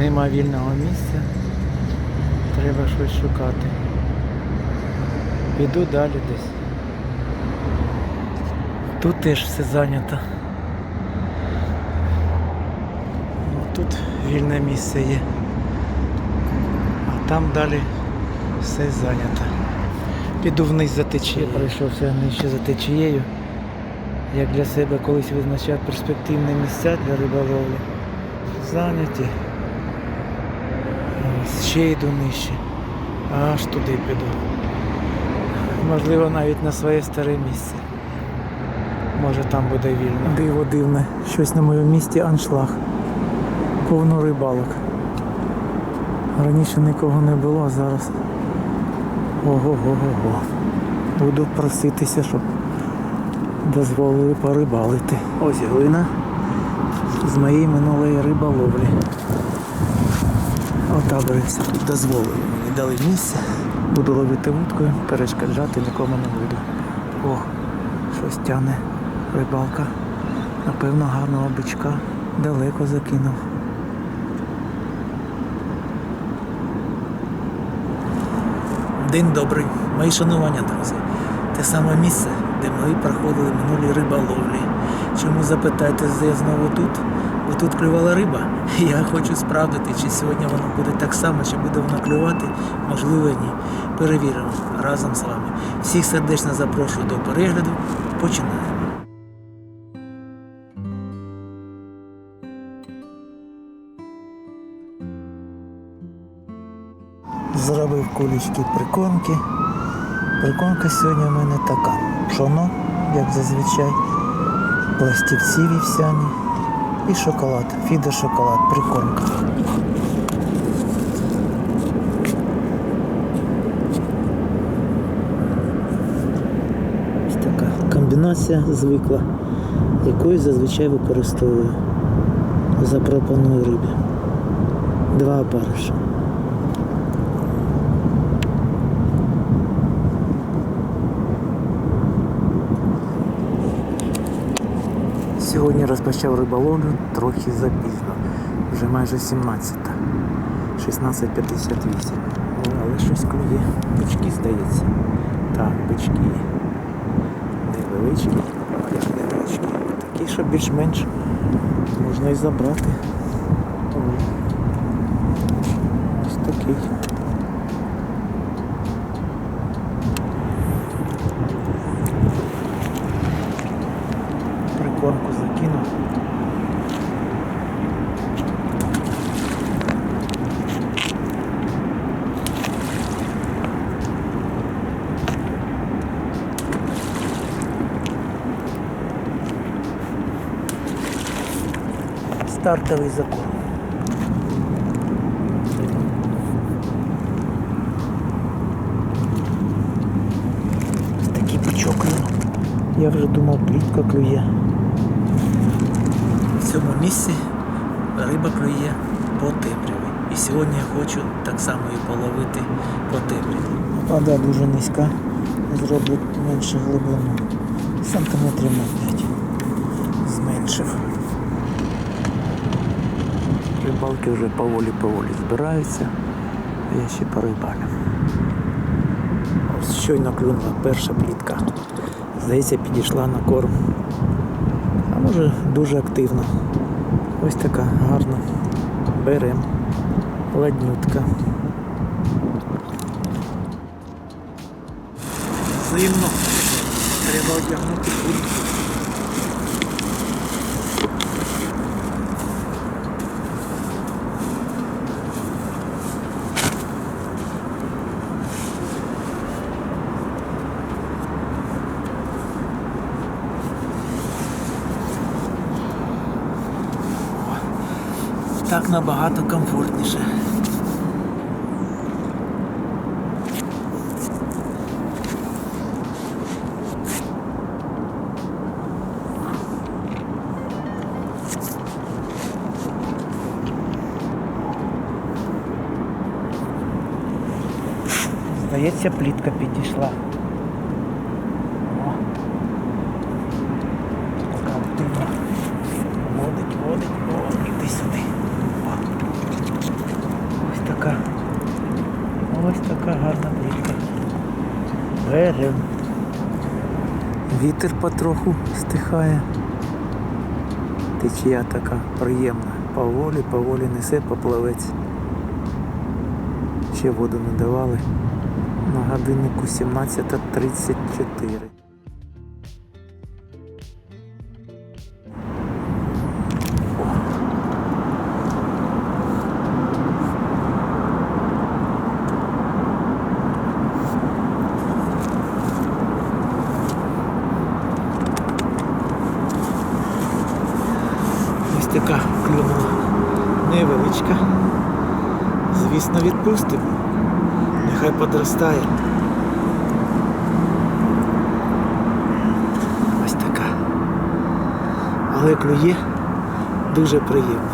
Нема вільного місця. Треба щось шукати. Піду далі десь. Тут теж все зайнято. Ну, Тут вільне місце є. А там далі все зайнято. Піду вниз за течією. Пройшовся нижче за течією. Як для себе колись визначав перспективні місця для риболовлі. Зайняті. Ще йду нижче. Аж туди піду. Можливо, навіть на своє старе місце. Може там буде вільно. Диво дивне. Щось на моєму місці аншлаг. Повно рибалок. Раніше нікого не було, а зараз. Ого-го-го-го. Буду проситися, щоб дозволили порибалити. Ось глина з моєї минулої риболовлі. Отаборився. Дозволили мені дали місце. Буду ловити вудкою, перешкоджати нікому не буду. О, щось тяне рибалка. Напевно, гарного бичка далеко закинув. День добрий, мої шанування, друзі. Те саме місце, де ми проходили минулі риболовлі. Чому запитайте, я знову тут? Бо тут клювала риба. Я хочу справдити, чи сьогодні воно буде так само, чи буде воно клювати, можливо, ні. Перевіримо разом з вами. Всіх сердечно запрошую до перегляду. Починаємо. Зробив кулічки прикормки. Прикормка сьогодні в мене така. Пшоно, як зазвичай, пластівці вівсяні і шоколад. фіде шоколад, прикормка. Ось така комбінація звикла, якою зазвичай використовую. Запропоную рибі. Два опариша. Сьогодні розпочав риболовлю трохи запізно. Вже майже 17. 16.58. Ну, але щось клює. Бички, здається. Так, бички. Невеличкі. Невеличкі. Такі, що більш-менш можна і забрати. Тому ось такий. Прикормку закинув. Стартовий закон. Такий бичок. Я вже думав, плітка клює. Цьому місці риба клює по темряві. І сьогодні я хочу так само її половити по темряві. Вода дуже низька, зроблю менше глибину. Сантиметрів на 5. Зменшив. Рибалки вже поволі-поволі збираються, я ще порибалю. Ось щойно клюнула перша плітка. Здається, підійшла на корм. Може дуже активно. Ось така гарна. Берем. Ладнютка. Зимно. Треба одягнути. Так набагато комфортніше. Здається, плітка підійшла. О. Така активна. Водить, водить, о, іди сюди. О. Берем. Вітер потроху стихає. Течія така приємна. Поволі, поволі несе поплавець. Ще воду не давали. На годиннику 17.34. Звісно, відпустимо. Нехай подростає. Ось така. Але клює дуже приємно.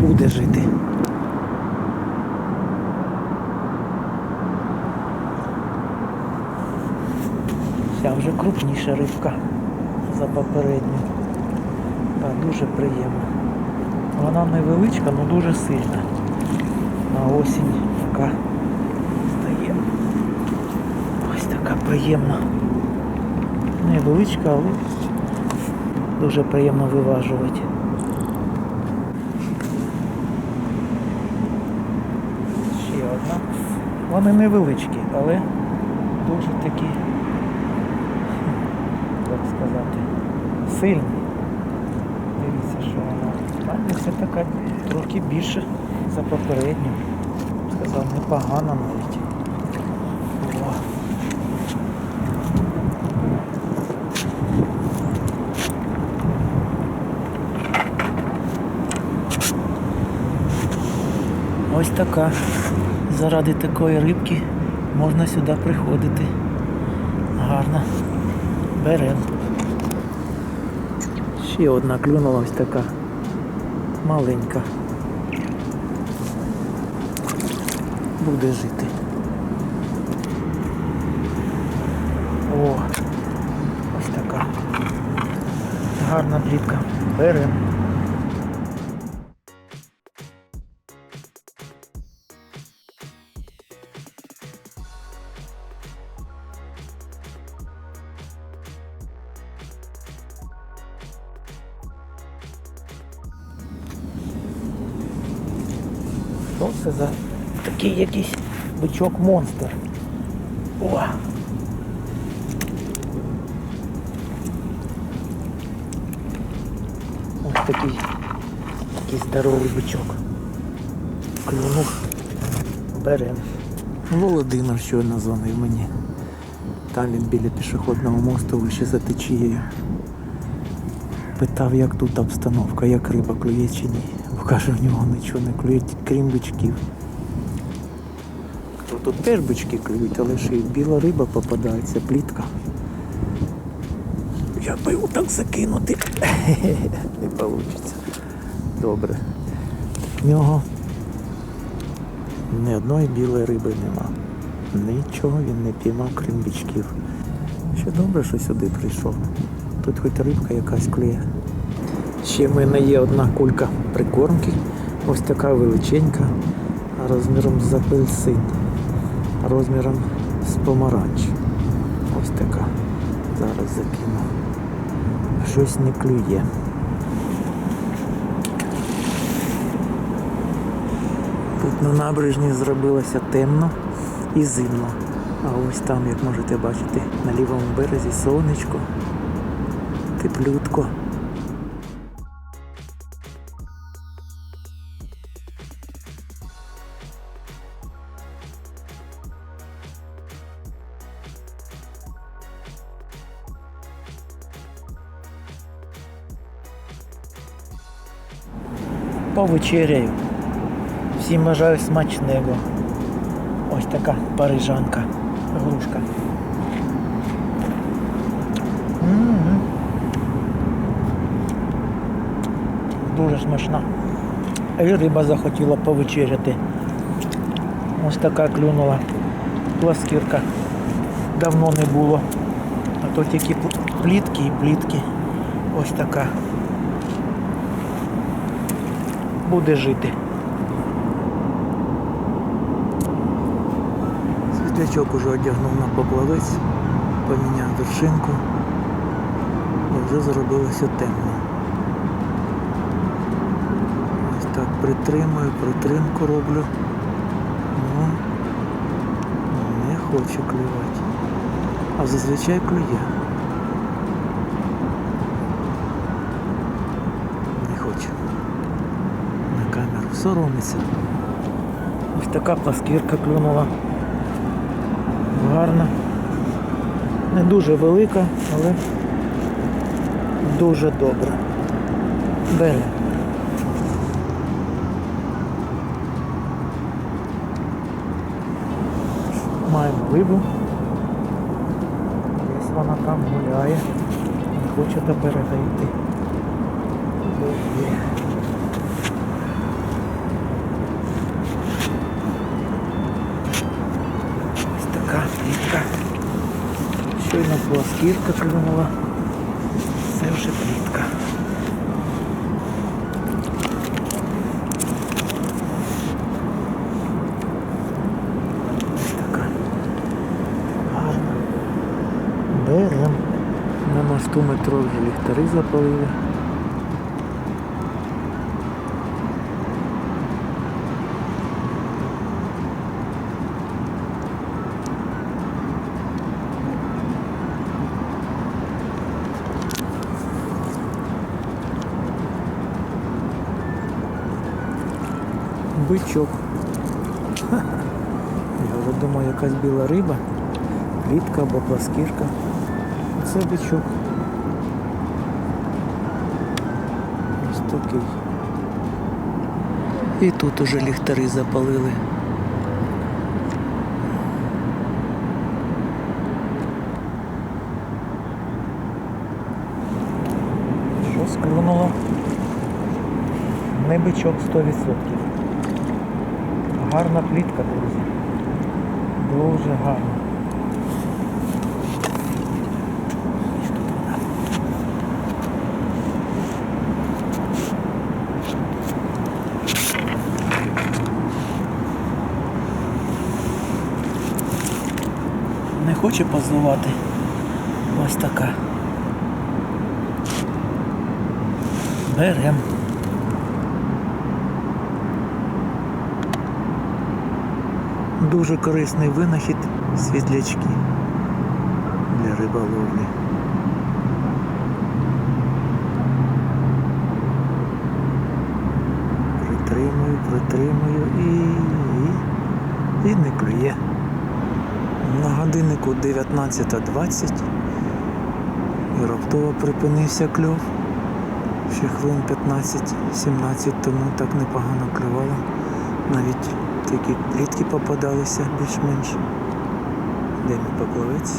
Буде жити. Ця вже крупніша рибка за попередню. Та дуже приємна. Вона невеличка, але дуже сильна. На осінь така стає. Ось така приємна. Невеличка, але дуже приємно виважувати. Ще одна. Вони невеличкі, але дуже такі як сказати, сильний. Дивіться, що вона. А це така трохи більше за попередню. Сказав, непогано навіть. Ось така. Заради такої рибки можна сюди приходити. Гарно. Берем. Ще одна клюнула ось така. Маленька. Буде жити. О, ось така. Гарна плітка. Берем. Що це за такий якийсь бичок монстр? О! Ось такий, такий здоровий бичок. Клюнув. Берем. Володимир щойно дзвонив мені. Там він біля пішохідного мосту вище за течією. Питав, як тут обстановка, як риба клює чи ні. Каже, в нього нічого не клює, крім бичків. Тут теж бички клюють, але ще й біла риба попадається, плітка. Я його так закинути. Не вийде. Добре. В нього ні одної білої риби нема. Нічого він не піймав, крім бичків. Ще добре, що сюди прийшов. Тут хоч рибка якась клює. Ще в мене є одна кулька прикормки. Ось така величенька, розміром з апельсин, розміром з помаранч. Ось така. Зараз закину. Щось не клює. Тут на набережні зробилося темно і зимно. А ось там, як можете бачити, на лівому березі сонечко, теплютко. Повечеряю. Всім бажаю смачного. Ось така парижанка, грушка. Дуже смачна. І риба захотіла повечеряти. Ось така клюнула пласкірка. Давно не було. А то тільки плітки і плітки. Ось така. Буде жити. Світлячок уже одягнув на поплавець, поміняв вершинку, і вже зробилося темно. Ось так притримую, притримку роблю. Ну, не хоче клювати. А зазвичай клює. Не хоче. На камеру. Соромиться. Ось така пласкірка клюнула. Гарна. Не дуже велика, але дуже добра. Беля. Маємо рибу. Десь вона там гуляє. Не хоче до берега йти. Є. Ось така плітка. Щойно пласкірка клюнула. Це вже плітка. Ось така. Гарна. Берем. На мосту метро вже ліхтари запалили. Бичок. Я вже думаю, якась біла риба, плітка або пласкірка. Це бичок. Ось такий. І тут уже ліхтари запалили. Що склонуло? Не бичок 100%. Гарна плітка, друзі. Дуже гарна. Не хоче позувати. Ось така. Берем. Дуже корисний винахід світлячки для риболовлі. Притримую, притримую і, і, і не клює. На годиннику 19.20 і раптово припинився кльов. Ще хвилин 15-17 тому так непогано клювало. Навіть такі плітки попадалися більш-менш. Де мій поплавець?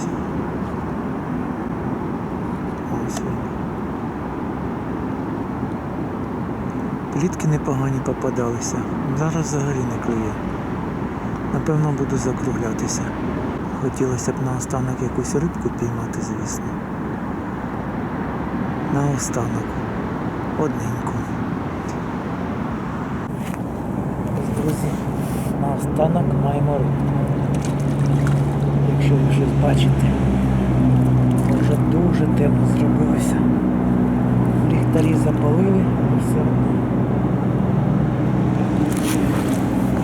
Ось він. Плітки непогані попадалися. Зараз взагалі не клює. Напевно, буду закруглятися. Хотілося б наостанок якусь рибку піймати, звісно. Наостанок. Одненьку. Ось, друзі, наостанок маємо рибку. Якщо ви щось бачите, вже дуже темно зробилося. Ліхтарі запалили, і все одно.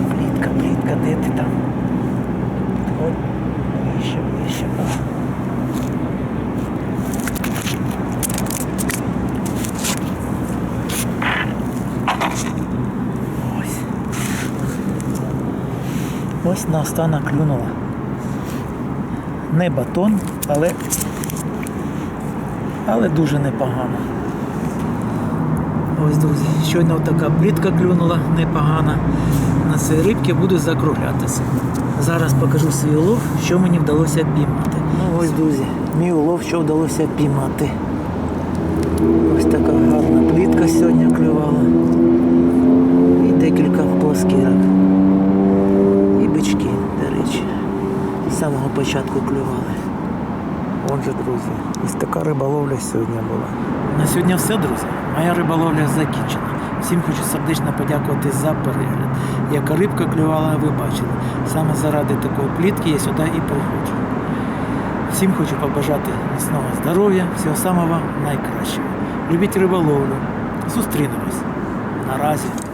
Плітка, плітка, де ти там? От, вище, вище. О. Ось. Ось наостанок клюнула. Не батон, але, але дуже непогано. Ось, друзі, щойно така плітка клюнула непогана. На цій рибці буду закруглятися. Зараз покажу свій улов, що мені вдалося піймати. Ну ось, друзі, мій улов, що вдалося піймати. Ось така гарна плітка сьогодні клювала. І декілька плоскірок. І бички, до речі. З самого початку клювали. Отже, друзі, ось така риболовля сьогодні була. На сьогодні все, друзі. Моя риболовля закінчена. Всім хочу сердечно подякувати за перегляд. Яка рибка клювала, ви бачили. Саме заради такої плітки я сюди і приходжу. Всім хочу побажати міцного здоров'я, всього самого найкращого. Любіть риболовлю. Зустрінемось. Наразі.